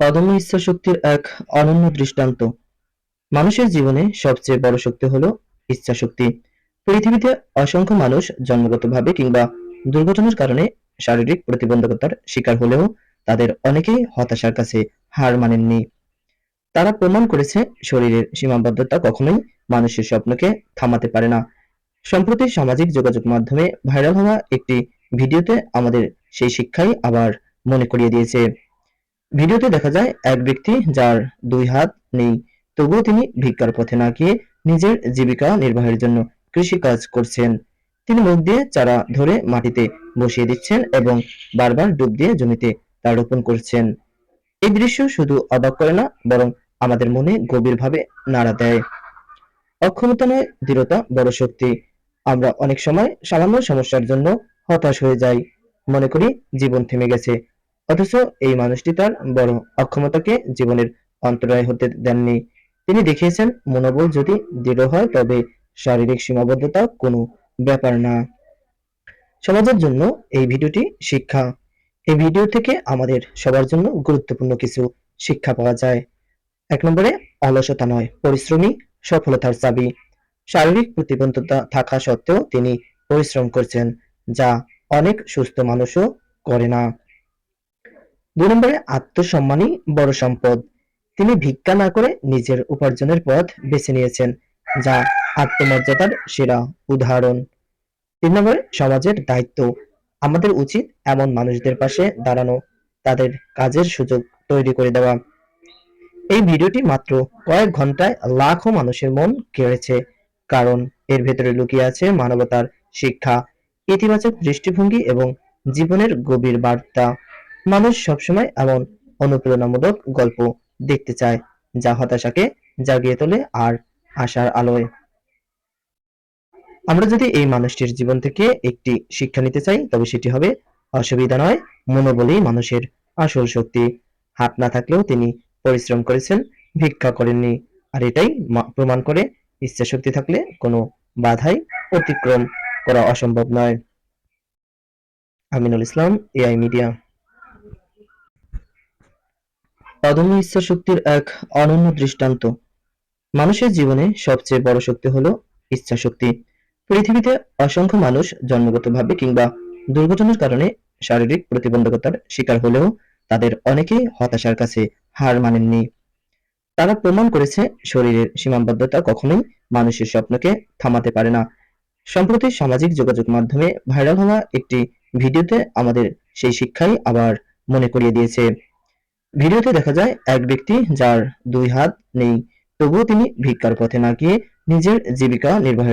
অদম্য ইচ্ছা শক্তির এক অনন্য দৃষ্টান্ত। মানুষের জীবনে সবচেয়ে বড় শক্তি হলো ইচ্ছা শক্তি পৃথিবীতে অসংখ্য মানুষ জন্মগতভাবে কিংবা দুর্ঘটনার কারণে শারীরিক প্রতিবন্ধকতার শিকার হলেও তাদের অনেকেই হতাশার কাছে হার মানেননি। তারা প্রমাণ করেছে শরীরের সীমাবদ্ধতা কখনোই মানুষের স্বপ্নকে থামাতে পারে না। সম্প্রতি সামাজিক যোগাযোগ মাধ্যমে ভাইরাল হওয়া একটি ভিডিওতে আমাদের সেই শিক্ষাই আবার মনে করিয়ে দিয়েছে। ভিডিওতে দেখা যায় এক ব্যক্তি যার দুই হাত নেই, তবুও তিনি ভিক্ষার পথে না গিয়ে নিজের জীবিকা নির্বাহের জন্য কৃষি কাজ করছেন। তিনি মুখ দিয়ে চারা ধরে মাটিতে বসিয়ে দিচ্ছেন এবং বারবার ডুব দিয়ে জমিতে তা রোপণ করছেন। এই দৃশ্য শুধু অবাক করে না, বরং আমাদের মনে গভীরভাবে নাড়া দেয়। অক্ষমতা নয়, দৃঢ়তা বড় শক্তি। আমরা অনেক সময় সামান্য সমস্যার জন্য হতাশ হয়ে যাই। মনে করি জীবন থেমে গেছে। অথচ এই মানুষটি তার বড় অক্ষমতাকে জীবনের অন্তরায় হতে দেননি। তিনি দেখিয়েছেন, মনোবল যদি দৃঢ় হয়, তবে শারীরিক সীমাবদ্ধতা কোনো ব্যাপার না। সমাজের জন্য এই ভিডিওটি শিক্ষা। এই ভিডিও থেকে আমাদের সবার জন্য গুরুত্বপূর্ণ কিছু শিক্ষা পাওয়া যায়। এক নম্বরে, অলসতা নয় পরিশ্রমী সফলতার চাবি। শারীরিক প্রতিবন্ধতা থাকা সত্ত্বেও তিনি পরিশ্রম করছেন, যা অনেক সুস্থ মানুষও করে না। দুই নম্বরে আত্মসম্মানই বড় সম্পদ। তিনি ভিক্ষা না করে নিজের উপার্জনের পথ বেছে নিয়েছেন, যা আত্মমর্যাদার সেরা উদাহরণ। তিন নম্বরে সমাজের দায়িত্ব। আমাদের উচিত এমন মানুষদের পাশে দাঁড়ানো, তাদের কাজের সুযোগ তৈরি করে দেওয়া। এই ভিডিওটি মাত্র কয়েক ঘন্টায় লাখো মানুষের মন কেড়েছে, কারণ এর ভেতরে লুকিয়ে আছে মানবতার শিক্ষা, ইতিবাচক দৃষ্টিভঙ্গি এবং জীবনের গভীর বার্তা। মানুষ সবসময় এমন অনুপ্রেরণামূলক গল্প দেখতে চায়, যা হতাশাকে জাগিয়ে তোলে আর আশার আলোয়। আমরা যদি এই মানুষটির জীবন থেকে একটি শিক্ষা নিতে চাই, তবে সেটি হবে অসুবিধা নয় মনোবলেই মানুষের আসল শক্তি। হাত না থাকলেও তিনি পরিশ্রম করেছেন, ভিক্ষা করেননি। আর এটাই প্রমাণ করে ইচ্ছা শক্তি থাকলে কোনো বাধাই অতিক্রম করা অসম্ভব নয়। Aminul Islam, AI media. অদম্য ইচ্ছা শক্তির এক অনন্য দৃষ্টান্ত। মানুষের জীবনে সবচেয়ে বড় শক্তি হলো ইচ্ছা শক্তি। পৃথিবীতে অসংখ্য মানুষ জন্মগতভাবে কিংবা দুর্ঘটনার কারণে শারীরিক প্রতিবন্ধকতার শিকার হলেও তাদের অনেকেই হতাশার কাছে হার মানেননি। তারা প্রমাণ করেছে শরীরের সীমাবদ্ধতা কখনোই মানুষের স্বপ্নকে থামাতে পারে না। সম্প্রতি সামাজিক যোগাযোগ মাধ্যমে ভাইরাল হওয়া একটি ভিডিওতে আমাদের সেই শিক্ষাই আবার মনে করিয়ে দিয়েছে। ভিডিওতে দেখা যায় এক ব্যক্তি যার দুই হাত নেই, তবুও তিনি ভিক্ষার পথে না গিয়ে নিজের জীবিকা নির্বাহের